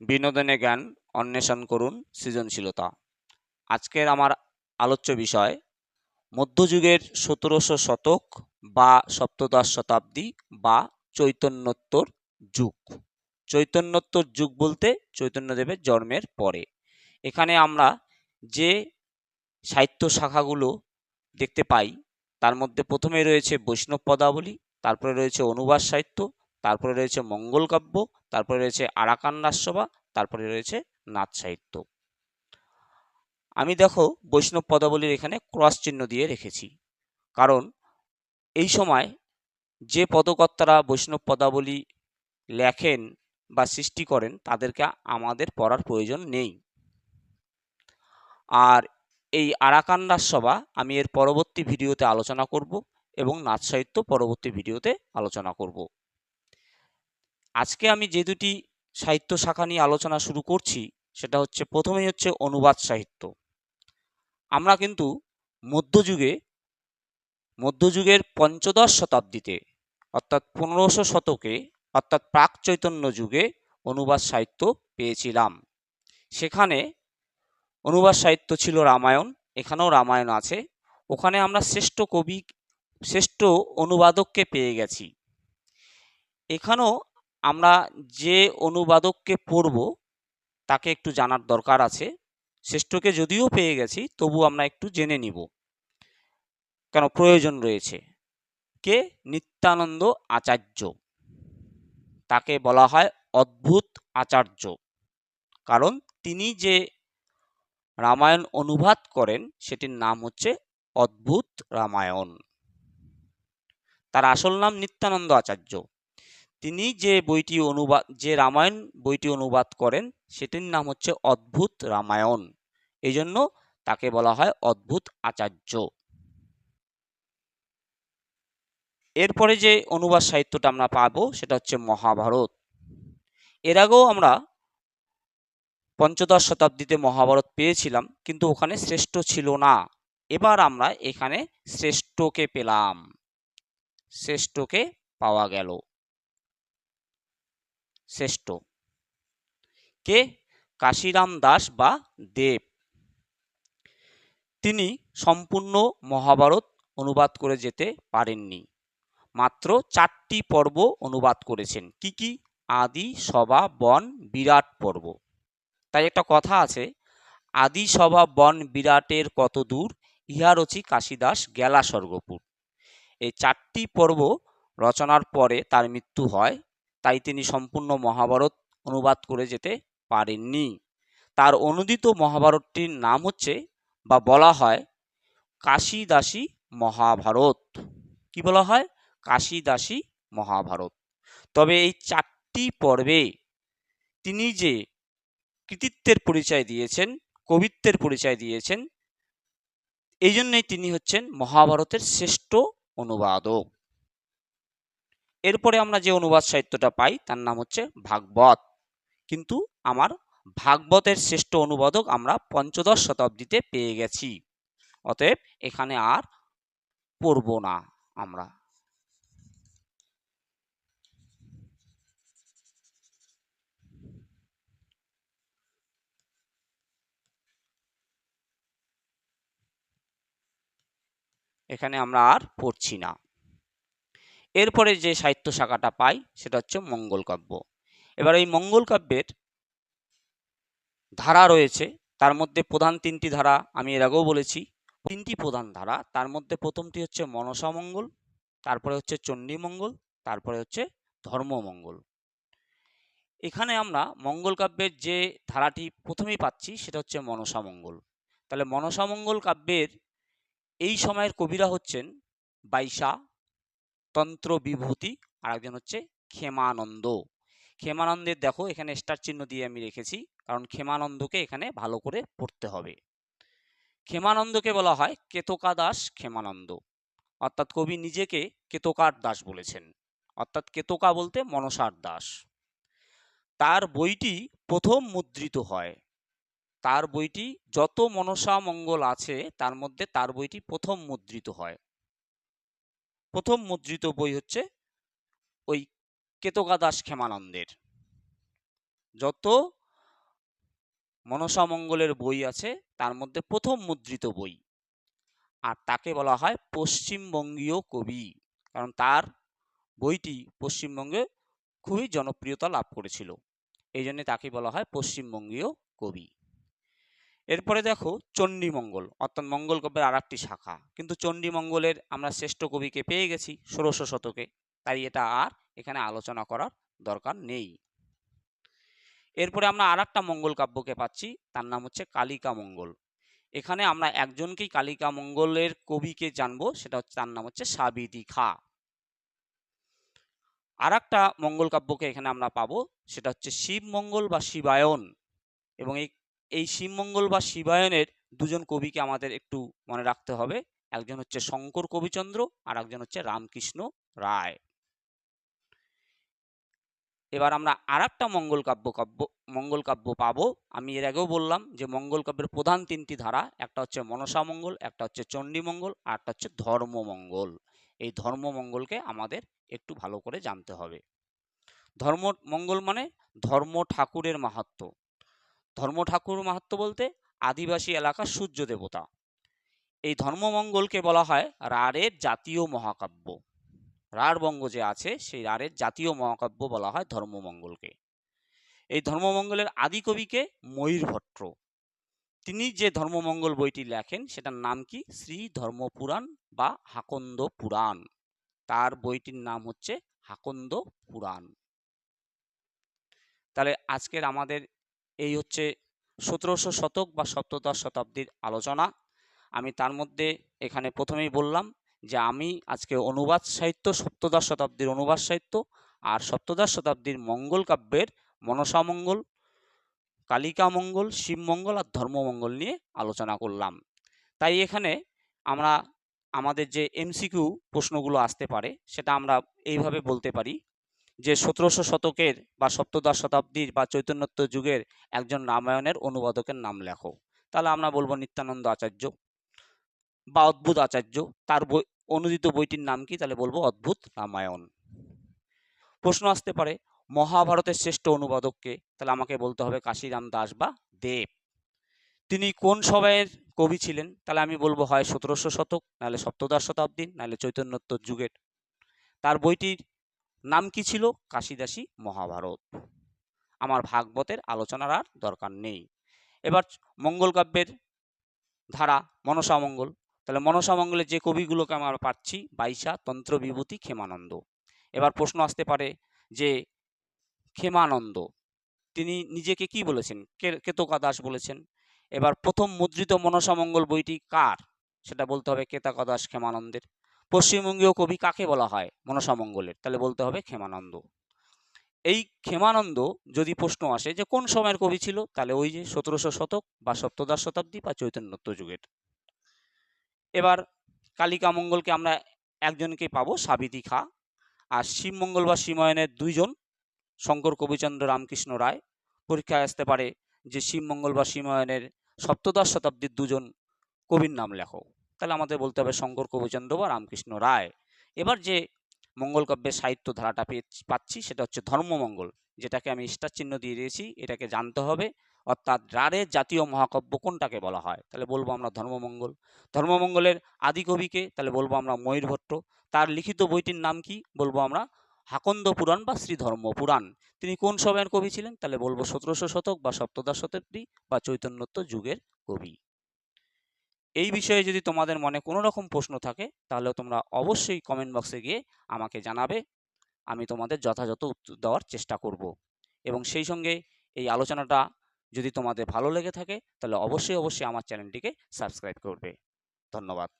বিনোদনে জ্ঞান অন্বেষণ করুন সৃজনশীলতা। আজকের আমার আলোচ্য বিষয়, মধ্যযুগের সতেরোশো শতক বা সপ্তদশ শতাব্দী বা চৈতন্যোত্তর যুগ। চৈতন্যোত্তর যুগ বলতে চৈতন্যদেবের জন্মের পরে। এখানে আমরা যে সাহিত্য শাখাগুলো দেখতে পাই, তার মধ্যে প্রথমে রয়েছে বৈষ্ণব পদাবলী, তারপরে রয়েছে অনুবাদ সাহিত্য তারপরে রয়েছে মঙ্গল কাব্য, তারপরে রয়েছে আরাকান রাজসভা, তারপরে রয়েছে নাচ সাহিত্য। আমি দেখো বৈষ্ণব পদাবলীর এখানে ক্রস চিহ্ন দিয়ে রেখেছি। কারণ এই সময় যে পদকর্তারা বৈষ্ণব পদাবলী লেখেন বা সৃষ্টি করেন, তাদেরকে আমাদের পড়ার প্রয়োজন নেই। আর এই আরাকান রাজসভা আমি এর পরবর্তী ভিডিওতে আলোচনা করব এবং নাচ সাহিত্য পরবর্তী ভিডিওতে আলোচনা করব। আজকে আমি যে দুটি সাহিত্য শাখা নিয়ে আলোচনা শুরু করছি, সেটা হচ্ছে প্রথমেই হচ্ছে অনুবাদ সাহিত্য। আমরা কিন্তু মধ্যযুগে, মধ্যযুগের পঞ্চদশ শতাব্দীতে, অর্থাৎ পনেরোশো শতকে, অর্থাৎ প্রাক চৈতন্য যুগে অনুবাদ সাহিত্য পেয়েছিলাম। সেখানে অনুবাদ সাহিত্য ছিল রামায়ণ, এখানেও রামায়ণ আছে। ওখানে আমরা শ্রেষ্ঠ কবি, শ্রেষ্ঠ অনুবাদককে পেয়ে গেছি। এখানেও আমরা যে অনুবাদককে পড়ব, তাকে একটু জানার দরকার আছে। শ্রেষ্ঠকে যদিও পেয়ে গেছি, তবু আমরা একটু জেনে নিব। কেন? প্রয়োজন রয়েছে। কে? নিত্যানন্দ আচার্য। তাকে বলা হয় অদ্ভুত আচার্য। কারণ তিনি যে রামায়ণ অনুবাদ করেন, সেটির নাম হচ্ছে অদ্ভুত রামায়ণ। তার আসল নাম নিত্যানন্দ আচার্য। তিনি যে বইটি অনুবাদ, যে রামায়ণ বইটি অনুবাদ করেন, সেটির নাম হচ্ছে অদ্ভুত রামায়ণ। এই জন্য তাকে বলা হয় অদ্ভুত আচার্য। এরপরে যে অনুবাদ সাহিত্যটা আমরা পাবো, সেটা হচ্ছে মহাভারত। এর আগেও আমরা পঞ্চদশ শতাব্দীতে মহাভারত পেয়েছিলাম, কিন্তু ওখানে শ্রেষ্ঠ ছিল না। এবার আমরা এখানে শ্রেষ্ঠকে পেলাম। শ্রেষ্ঠকে পাওয়া গেল। শ্রেষ্ঠ। কে? কাশিরাম দাস বা দেব। তিনি সম্পূর্ণ মহাভারত অনুবাদ করে যেতে পারেননি। মাত্র চারটি পর্ব অনুবাদ করেছেন। কি কি? আদি, সভা, বন, বিরাট পর্ব। তাই একটা কথা আছে, আদি, সভা, বন, বিরাটের কত দূর? ইহারচি কাশিদাস গেলা স্বর্গপুর এই চারটি পর্ব রচনার পরে তার মৃত্যু হয় তাই তিনি সম্পূর্ণ মহাভারত অনুবাদ করে যেতে পারেননি। তার অনুদিত মহাভারতটির নাম হচ্ছে বা বলা হয় কাশীদাসী মহাভারত। কি বলা হয়? কাশিদাসী মহাভারত। তবে এই চারটি পর্বে তিনি যে কৃতিত্বের পরিচয় দিয়েছেন, কবিত্বের পরিচয় দিয়েছেন, এই জন্যই তিনি হচ্ছেন মহাভারতের শ্রেষ্ঠ অনুবাদক। এরপরে আমরা যে অনুবাদ সাহিত্যটা পাই, তার নাম হচ্ছে ভাগবত। কিন্তু আমার ভাগবতের শ্রেষ্ঠ অনুবাদক আমরা পঞ্চদশ শতাব্দীতে পেয়ে গেছি। অতএব এখানে আর পড়ব না আমরা। এখানে আমরা আর পড়ছি না। এরপরে যে সাহিত্য শাখাটা পাই, সেটা হচ্ছে মঙ্গল কাব্য। এবার এই মঙ্গল কাব্যের ধারা রয়েছে, তার মধ্যে প্রধান তিনটি ধারা আমি এর আগেও বলেছি। তিনটি প্রধান ধারা, তার মধ্যে প্রথমটি হচ্ছে মনসা মঙ্গল, তারপরে হচ্ছে চণ্ডী মঙ্গল, তারপরে হচ্ছে ধর্মমঙ্গল এখানে আমরা মঙ্গল কাব্যের যে ধারাটি প্রথমেই পাচ্ছি, সেটা হচ্ছে মনসা মঙ্গল। তাহলে মনসা মঙ্গল কাব্যের এই সময়ের কবিরা হচ্ছেন বাইশা তন্ত্র বিভূতি আর একজন হচ্ছে ক্ষেমানন্দ। ক্ষেমানন্দের দেখো, এখানে স্টার চিহ্ন দিয়ে আমি রেখেছি, কারণ ক্ষেমানন্দকে এখানে ভালো করে পড়তে হবে। ক্ষেমানন্দকে বলা হয় কেতকা দাস ক্ষেমানন্দ। অর্থাৎ কবি নিজেকে কেতকার দাস বলেছেন। অর্থাৎ কেতকা বলতে মনসার দাস। তার বইটি প্রথম মুদ্রিত হয়। তার বইটি যত মনসা মঙ্গল আছে, তার মধ্যে তার বইটি প্রথম মুদ্রিত হয়। প্রথম মুদ্রিত বই হচ্ছে ওই কেতকা দাস ক্ষেমানন্দের। যত মনসা মঙ্গলের বই আছে, তার মধ্যে প্রথম মুদ্রিত বই। আর তাকে বলা হয় পশ্চিমবঙ্গীয় কবি, কারণ তার বইটি পশ্চিমবঙ্গে খুবই জনপ্রিয়তা লাভ করেছিল। এই জন্য তাকে বলা হয় পশ্চিমবঙ্গীয় কবি। এরপরে দেখো চণ্ডীমঙ্গল, অর্থাৎ মঙ্গল কাব্যের আর একটি শাখা। কিন্তু চণ্ডীমঙ্গলের আমরা শ্রেষ্ঠ কবিকে পেয়ে গেছি ষোড়শ শতকে, তাই এটা আর এখানে আলোচনা করার দরকার নেই। এরপরে আমরা আর একটা মঙ্গল কাব্যকে পাচ্ছি, তার নাম হচ্ছে কালিকা মঙ্গল এখানে আমরা একজনকেই কালিকা মঙ্গলের কবিকে জানব, সেটা হচ্ছে তার নাম হচ্ছে সাবিতি খা। আর একটা মঙ্গল কাব্যকে এখানে আমরা পাবো, সেটা হচ্ছে শিব মঙ্গল বা শিবায়ন। এবং এই এই শিবমঙ্গল বা শিবায়নের দুজন কবিকে আমাদের একটু মনে রাখতে হবে। একজন হচ্ছে শঙ্কর কবিচন্দ্র আর একজন হচ্ছে রামকৃষ্ণ রায়। এবার আমরা আর একটা মঙ্গল কাব্য কাব্য, মঙ্গল কাব্য পাবো। আমি এর আগেও বললাম যে মঙ্গল কাব্যের প্রধান তিনটি ধারা, একটা হচ্ছে মনসা মঙ্গল, একটা হচ্ছে চণ্ডী মঙ্গল আর একটা হচ্ছে ধর্মমঙ্গল এই ধর্মমঙ্গলকে আমাদের একটু ভালো করে জানতে হবে। ধর্ম মঙ্গল মানে ধর্ম ঠাকুরের মাহাত্ম্য ধর্ম ঠাকুর মাহাত্ম্য বলতে আদিবাসী এলাকার সূর্য দেবতা। এই ধর্মমঙ্গলকে বলা হয় রাঢ়ের জাতীয় মহাকাব্য। রাঢ় বঙ্গ যে আছে, সেই রাঢ়ের জাতীয় মহাকাব্য বলা হয় ধর্মমঙ্গলকে। এই ধর্মমঙ্গলের আদি কবিকে ময়ূরভট্ট। তিনি যে ধর্মমঙ্গল বইটি লেখেন, সেটার নাম কি? শ্রী ধর্মপুরাণ বা হাকন্দ পুরাণ। তার বইটির নাম হচ্ছে হাকন্দ পুরাণ। তাহলে আজকের আমাদের এই হচ্ছে সতেরোশো শতক বা সপ্তদশ শতাব্দীর আলোচনা। আমি তার মধ্যে এখানে প্রথমেই বললাম যে আমি আজকে অনুবাদ সাহিত্য, সপ্তদশ শতাব্দীর অনুবাদ সাহিত্য আর সপ্তদশ শতাব্দীর মঙ্গল কাব্যের মনসামঙ্গল কালিকা মঙ্গল শিবমঙ্গল আর ধর্মমঙ্গল নিয়ে আলোচনা করলাম। তাই এখানে আমরা আমাদের যে এমসিকিউ প্রশ্নগুলো আসতে পারে সেটা আমরা এইভাবে বলতে পারি। যে সতেরোশো শতকের বা সপ্তদশ শতাব্দীর বা চৈতন্যত্ব যুগের একজন রামায়ণের অনুবাদকের নাম লেখো। তাহলে আমরা বলব নিত্যানন্দ আচার্য বা অদ্ভুত আচার্য। তার বই, অনুদিত বইটির নাম কি? তাহলে বলব অদ্ভুত রামায়ণ। প্রশ্ন আসতে পারে, মহাভারতের শ্রেষ্ঠ অনুবাদককে তাহলে আমাকে বলতে হবে কাশিরাম দাস বা দেব। তিনি কোন সময়ের কবি ছিলেন? তাহলে আমি বলব হয় সতেরোশো শতক, নাহলে সপ্তদশ শতাব্দী নাহলে চৈতন্যোত্তর যুগের। তার বইটির নাম কি ছিল? কাশিদাসী মহাভারত। আমার ভাগবতের আলোচনার আর দরকার নেই। এবার মঙ্গল কাব্যের ধারা, মনসা মঙ্গল। তাহলে মনসা মঙ্গলের যে কবিগুলোকে আমরা পাচ্ছি, বাইশা, তন্ত্র, বিভূতি, ক্ষেমানন্দ। এবার প্রশ্ন আসতে পারে যে, ক্ষেমানন্দ, তিনি নিজেকে কি বলেছেন? কেতকা দাস বলেছেন। এবার প্রথম মুদ্রিত মনসা মঙ্গল বইটি কার? সেটা বলতে হবে কেতাকা দাস ক্ষেমানন্দের। পশ্চিমবঙ্গীয় কবি কাকে বলা হয়? মনসামঙ্গলের তাহলে বলতে হবে ক্ষেমানন্দ। এই ক্ষেমানন্দ যদি প্রশ্ন আসে যে কোন সময়ের কবি ছিল? তাহলে ওই যে সতেরোশো শতক বা সপ্তদশ শতাব্দী বা চৈতন্যত্ব যুগের। এবার কালিকা মঙ্গলকে আমরা একজনকে পাবো সাবিতি খা। আর শিবমঙ্গল বা শিবময়নের দুইজন, শঙ্কর কবিচন্দ্র রামকৃষ্ণ রায়। পরীক্ষায় আসতে পারে যে শিবমঙ্গল বা শিবময়নের সপ্তদশ শতাব্দীর দুজন কবির নাম লেখো। তাহলে আমাদের বলতে হবে শঙ্কর কবিচন্দ্র বা রামকৃষ্ণ রায়। এবার যে মঙ্গল কাব্যের সাহিত্য ধারাটা পাচ্ছি সেটা হচ্ছে ধর্মমঙ্গল, যেটাকে আমি স্টার চিহ্ন দিয়ে দিয়েছি, এটাকে জানতে হবে। অর্থাৎ রাড়ের জাতীয় মহাকাব্য কোনটাকে বলা হয়? তাহলে বলব আমরা ধর্মমঙ্গল। ধর্মমঙ্গলের আদি কবিকে তাহলে বলব আমরা ময়ূরভট্ট। তার লিখিত বইটির নাম কি? বলব আমরা হাকন্দ পুরাণ বা শ্রীধর্ম পুরাণ। তিনি কোন সময়ের কবি ছিলেন? তাহলে বলব সতেরোশো শতক বা সপ্তদশ শতাব্দী বা চৈতন্যত্ব যুগের কবি। এই বিষয়ে যদি তোমাদের মনে কোনো রকম প্রশ্ন থাকে তাহলে তোমরা অবশ্যই কমেন্ট বক্সে গিয়ে আমাকে জানাবে। আমি তোমাদের যথাযথ উত্তর দেওয়ার চেষ্টা করব। এবং সেই সঙ্গে এই আলোচনাটা যদি তোমাদের ভালো লেগে থাকে, তাহলে অবশ্যই অবশ্যই আমার চ্যানেলটিকে সাবস্ক্রাইব করবে। ধন্যবাদ।